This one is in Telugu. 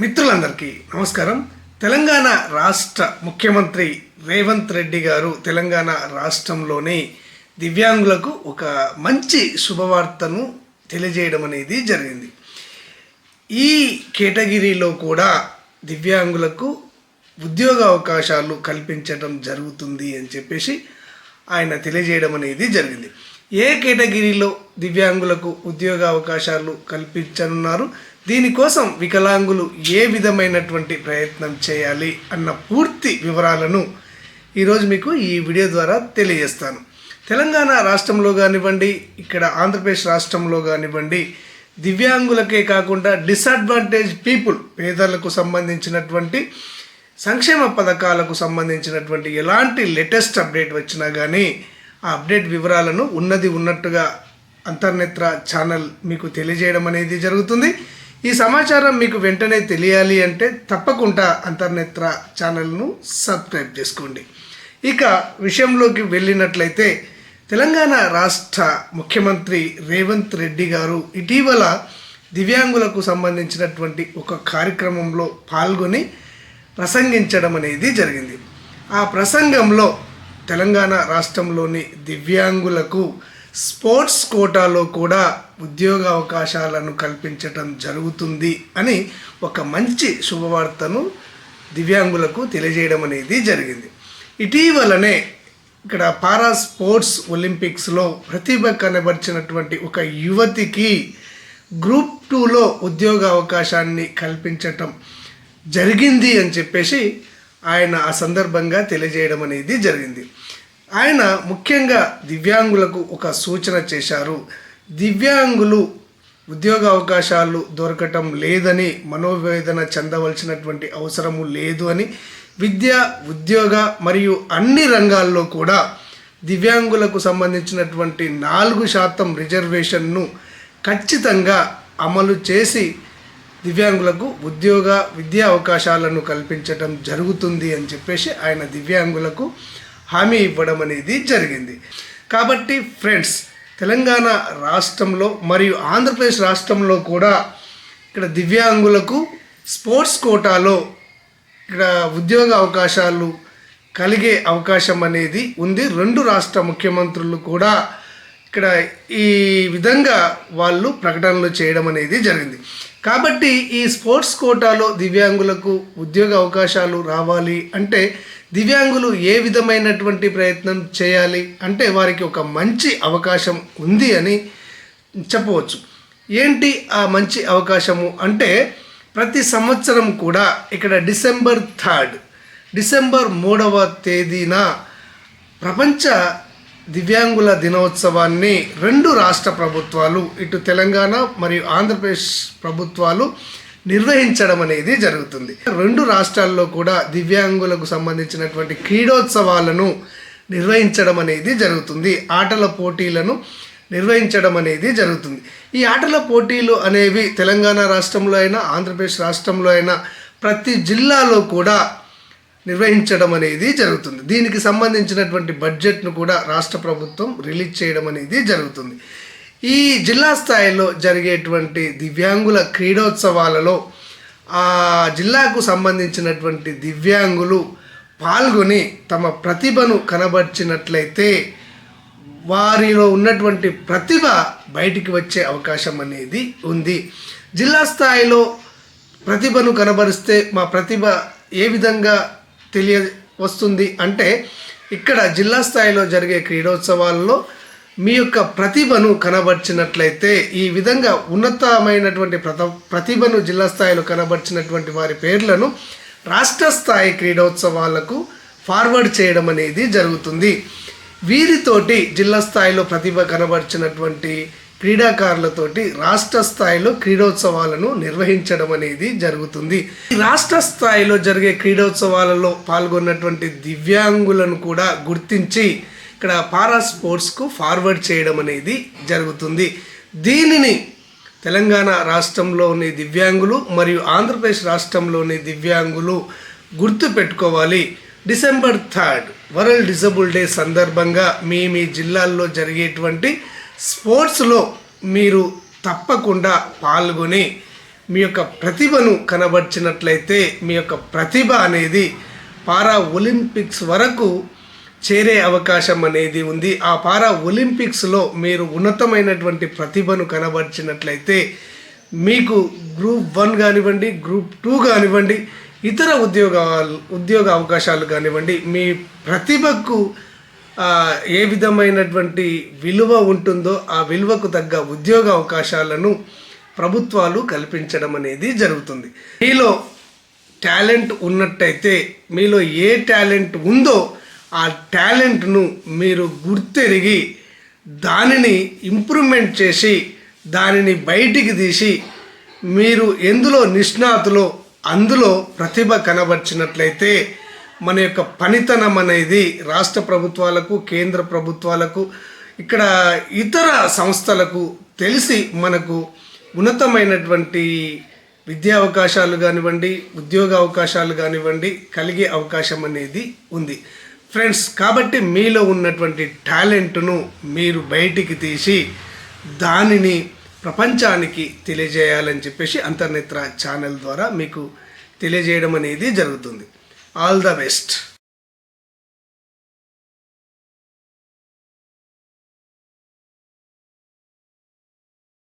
మిత్రులందరికీ నమస్కారం. తెలంగాణ రాష్ట్ర ముఖ్యమంత్రి రేవంత్ రెడ్డి గారు తెలంగాణ రాష్ట్రంలోని దివ్యాంగులకు ఒక మంచి శుభవార్తను తెలియజేయడం అనేది జరిగింది. ఈ కేటగిరీలో కూడా దివ్యాంగులకు ఉద్యోగ అవకాశాలు కల్పించడం జరుగుతుంది అని చెప్పేసి ఆయన తెలియజేయడం అనేది జరిగింది. ఏ కేటగిరీలో దివ్యాంగులకు ఉద్యోగ అవకాశాలు కల్పించనున్నారు? దీనికోసం వికలాంగులు ఏ విధమైనటువంటి ప్రయత్నం చేయాలి అన్న పూర్తి వివరాలను ఈరోజు మీకు ఈ వీడియో ద్వారా తెలియజేస్తాను. తెలంగాణ రాష్ట్రంలో కానివ్వండి ఇక్కడ ఆంధ్రప్రదేశ్ రాష్ట్రంలో కానివ్వండి దివ్యాంగులకే కాకుండా డిసడ్వాంటేజ్ పీపుల్ పేదలకు సంబంధించినటువంటి సంక్షేమ పథకాలకు సంబంధించినటువంటి ఎలాంటి లేటెస్ట్ అప్డేట్ వచ్చినా కానీ ఆ అప్డేట్ వివరాలను ఉన్నది ఉన్నట్టుగా అంతర్నేత్ర ఛానల్ మీకు తెలియజేయడం అనేది జరుగుతుంది. ఈ సమాచారం మీకు వెంటనే తెలియాలి అంటే తప్పకుండా అంతర్నేత్ర ఛానల్ను సబ్స్క్రైబ్ చేసుకోండి. ఇక విషయంలోకి వెళ్ళినట్లయితే తెలంగాణ రాష్ట్ర ముఖ్యమంత్రి రేవంత్ రెడ్డి గారు ఇటీవల దివ్యాంగులకు సంబంధించినటువంటి ఒక కార్యక్రమంలో పాల్గొని ప్రసంగించడం అనేది జరిగింది. ఆ ప్రసంగంలో తెలంగాణ రాష్ట్రంలోని దివ్యాంగులకు స్పోర్ట్స్ కోటాలో కూడా ఉద్యోగ అవకాశాలను కల్పించటం జరుగుతుంది అని ఒక మంచి శుభవార్తను దివ్యాంగులకు తెలియజేయడం అనేది జరిగింది. ఇటీవలనే ఇక్కడ పారా స్పోర్ట్స్ ఒలింపిక్స్లో ప్రతిభ కనబరిచినటువంటి ఒక యువతికి గ్రూప్ టూలో ఉద్యోగ అవకాశాన్ని కల్పించటం జరిగింది అని చెప్పేసి ఆయన ఆ సందర్భంగా తెలియజేయడం అనేది జరిగింది. ఆయన ముఖ్యంగా దివ్యాంగులకు ఒక సూచన చేశారు. దివ్యాంగులు ఉద్యోగ అవకాశాలు దొరకటం లేదని మనోవేదన చెందవలసినటువంటి అవసరము లేదు అని విద్య ఉద్యోగ మరియు అన్ని రంగాల్లో కూడా దివ్యాంగులకు సంబంధించినటువంటి నాలుగు శాతం రిజర్వేషన్ను ఖచ్చితంగా అమలు చేసి దివ్యాంగులకు ఉద్యోగ విద్యా అవకాశాలను కల్పించడం జరుగుతుంది అని చెప్పేసి ఆయన దివ్యాంగులకు హామీ ఇవ్వడం అనేది జరిగింది. కాబట్టి ఫ్రెండ్స్ తెలంగాణ రాష్ట్రంలో మరియు ఆంధ్రప్రదేశ్ రాష్ట్రంలో కూడా ఇక్కడ దివ్యాంగులకు స్పోర్ట్స్ కోటాలో ఇక్కడ ఉద్యోగ అవకాశాలు కలిగే అవకాశం అనేది ఉంది. రెండు రాష్ట్ర ముఖ్యమంత్రులు కూడా ఇక్కడ ఈ విధంగా వాళ్ళు ప్రకటనలు చేయడం అనేది జరిగింది. కాబట్టి ఈ స్పోర్ట్స్ కోటాలో దివ్యాంగులకు ఉద్యోగ అవకాశాలు రావాలి అంటే దివ్యాంగులు ఏ విధమైనటువంటి ప్రయత్నం చేయాలి అంటే వారికి ఒక మంచి అవకాశం ఉంది అని చెప్పవచ్చు. ఏంటి ఆ మంచి అవకాశము అంటే ప్రతి సంవత్సరం కూడా ఇక్కడ డిసెంబర్ థర్డ్ డిసెంబర్ మూడవ తేదీన ప్రపంచ దివ్యాంగుల దినోత్సవాన్ని రెండు రాష్ట్ర ప్రభుత్వాలు ఇటు తెలంగాణ మరియు ఆంధ్రప్రదేశ్ ప్రభుత్వాలు నిర్వహించడం అనేది జరుగుతుంది. రెండు రాష్ట్రాల్లో కూడా దివ్యాంగులకు సంబంధించినటువంటి క్రీడోత్సవాలను నిర్వహించడం అనేది జరుగుతుంది. ఆటల పోటీలను నిర్వహించడం అనేది జరుగుతుంది. ఈ ఆటల పోటీలు అనేవి తెలంగాణ రాష్ట్రంలో అయినా ఆంధ్రప్రదేశ్ రాష్ట్రంలో అయినా ప్రతి జిల్లాలో కూడా నిర్వహించడం అనేది జరుగుతుంది. దీనికి సంబంధించినటువంటి బడ్జెట్ను కూడా రాష్ట్ర ప్రభుత్వం రిలీజ్ చేయడం అనేది జరుగుతుంది. ఈ జిల్లా స్థాయిలో జరిగేటువంటి దివ్యాంగుల క్రీడోత్సవాలలో ఆ జిల్లాకు సంబంధించినటువంటి దివ్యాంగులు పాల్గొని తమ ప్రతిభను కనబర్చినట్లయితే వారిలో ఉన్నటువంటి ప్రతిభ బయటికి వచ్చే అవకాశం అనేది ఉంది. జిల్లా స్థాయిలో ప్రతిభను కనబరిస్తే మా ప్రతిభ ఏ విధంగా తెలియ వస్తుంది అంటే ఇక్కడ జిల్లా స్థాయిలో జరిగే క్రీడోత్సవాల్లో మీ యొక్క ప్రతిభను కనబర్చినట్లయితే ఈ విధంగా ఉన్నతమైనటువంటి ప్రత ప్రతిభను జిల్లా స్థాయిలో కనబర్చినటువంటి వారి పేర్లను రాష్ట్ర స్థాయి క్రీడోత్సవాలకు ఫార్వర్డ్ చేయడం అనేది జరుగుతుంది. వీరితోటి జిల్లా స్థాయిలో ప్రతిభ కనబర్చినటువంటి క్రీడాకారులతోటి రాష్ట్ర స్థాయిలో క్రీడోత్సవాలను నిర్వహించడం అనేది జరుగుతుంది. రాష్ట్ర స్థాయిలో జరిగే క్రీడోత్సవాలలో పాల్గొన్నటువంటి దివ్యాంగులను కూడా గుర్తించి ఇక్కడ పారా స్పోర్ట్స్కు ఫార్వర్డ్ చేయడం అనేది జరుగుతుంది. దీనిని తెలంగాణ రాష్ట్రంలోని దివ్యాంగులు మరియు ఆంధ్రప్రదేశ్ రాష్ట్రంలోని దివ్యాంగులు గుర్తు పెట్టుకోవాలి. December third world disable day సందర్భంగా మీ మీ జిల్లాల్లో జరిగేటువంటి స్పోర్ట్స్లో మీరు తప్పకుండా పాల్గొని మీ యొక్క ప్రతిభను కనబర్చినట్లయితే మీ యొక్క ప్రతిభ అనేది పారా ఒలింపిక్స్ వరకు చేరే అవకాశం అనేది ఉంది. ఆ పారా ఒలింపిక్స్లో మీరు ఉన్నతమైనటువంటి ప్రతిభను కనబర్చినట్లయితే మీకు గ్రూప్ వన్ కానివ్వండి గ్రూప్ టూ కానివ్వండి ఇతర ఉద్యోగాలు ఉద్యోగ అవకాశాలు కానివ్వండి మీ ప్రతిభకు ఏ విధమైనటువంటి విలువ ఉంటుందో ఆ విలువకు తగ్గ ఉద్యోగ అవకాశాలను ప్రభుత్వాలు కల్పించడం అనేది జరుగుతుంది. మీలో టాలెంట్ ఉన్నట్టయితే మీలో ఏ టాలెంట్ ఉందో ఆ టాలెంట్ను మీరు గుర్తెరిగి దానిని ఇంప్రూవ్మెంట్ చేసి దానిని బయటికి తీసి మీరు ఎందులో నిష్ణాతులో అందులో ప్రతిభ కనబర్చినట్లయితే మన యొక్క పనితనం అనేది రాష్ట్ర ప్రభుత్వాలకు కేంద్ర ప్రభుత్వాలకు ఇక్కడ ఇతర సంస్థలకు తెలిసి మనకు ఉన్నతమైనటువంటి విద్యా అవకాశాలు కానివ్వండి ఉద్యోగ అవకాశాలు కానివ్వండి కలిగే అవకాశం అనేది ఉంది. ఫ్రెండ్స్ కాబట్టి మీలో ఉన్నటువంటి టాలెంట్ను మీరు బయటికి తీసి దానిని ప్రపంచానికి తెలియజేయాలని చెప్పేసి అంతర్నేత్ర ఛానల్ ద్వారా మీకు తెలియజేయడం అనేది జరుగుతుంది. All the best.